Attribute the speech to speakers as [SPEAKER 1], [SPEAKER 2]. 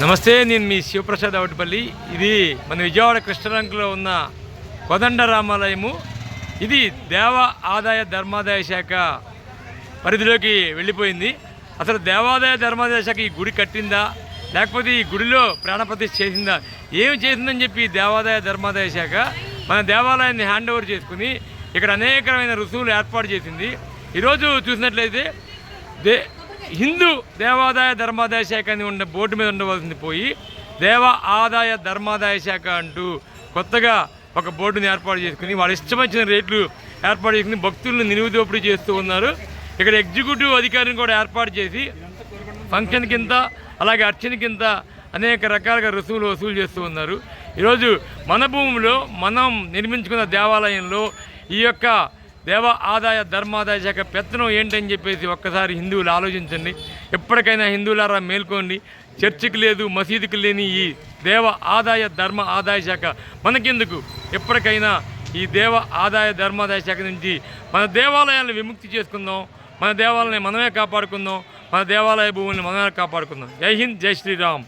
[SPEAKER 1] నమస్తే నేను మీ శివప్రసాద్ అవటిపల్లి ఇది మన విజయవాడ కృష్ణరంగంలో ఉన్న కోదండ రామాలయము. ఇది దేవ ఆదాయ ధర్మాదాయ శాఖ పరిధిలోకి వెళ్ళిపోయింది. అసలు దేవాదాయ ధర్మాదాయ శాఖ ఈ గుడి కట్టిందా? లేకపోతే ఈ గుడిలో ప్రాణప్రతిష్ఠ చేసిందా? ఏమి చేసిందని చెప్పి దేవాదాయ ధర్మాదాయ శాఖ మన దేవాలయాన్ని హ్యాండ్ ఓవర్ చేసుకుని ఇక్కడ అనేకమైన రుసుములు ఏర్పాటు చేసింది. ఈరోజు చూసినట్లయితే దే హిందూ దేవాదాయ ధర్మాదాయ శాఖ అని ఉన్న బోర్డు మీద ఉండవలసింది పోయి దేవ ఆదాయ ధర్మాదాయ శాఖ అంటూ కొత్తగా ఒక బోర్డుని ఏర్పాటు చేసుకుని వాళ్ళ ఇష్టమైన రేట్లు ఏర్పాటు చేసుకుని భక్తులను నిలువు దోపిడీ చేస్తూ ఉన్నారు. ఇక్కడ ఎగ్జిక్యూటివ్ అధికారిని కూడా ఏర్పాటు చేసి ఫంక్షన్ కింద అలాగే అర్చన కింద అనేక రకాలుగా రుసుములు వసూలు చేస్తూ ఉన్నారు. ఈరోజు మన భూమిలో మనం నిర్మించుకున్న దేవాలయంలో ఈ యొక్క దేవ ఆదాయ ధర్మాదాయ శాఖ పెత్తనం ఏంటని చెప్పేసి ఒక్కసారి హిందువులు ఆలోచించండి. ఎప్పటికైనా హిందువులారా మేల్కోండి. చర్చికి లేదు మసీదుకి లేని ఈ దేవ ఆదాయ ధర్మ ఆదాయ శాఖ మనకెందుకు? ఎప్పటికైనా ఈ దేవ ఆదాయ ధర్మాదాయ శాఖ నుంచి మన దేవాలయాలను విముక్తి చేసుకుందాం. మన దేవాలయాన్ని మనమే కాపాడుకుందాం. మన దేవాలయ భూముల్ని మనమే కాపాడుకుందాం. జై హింద్ జై శ్రీరామ్.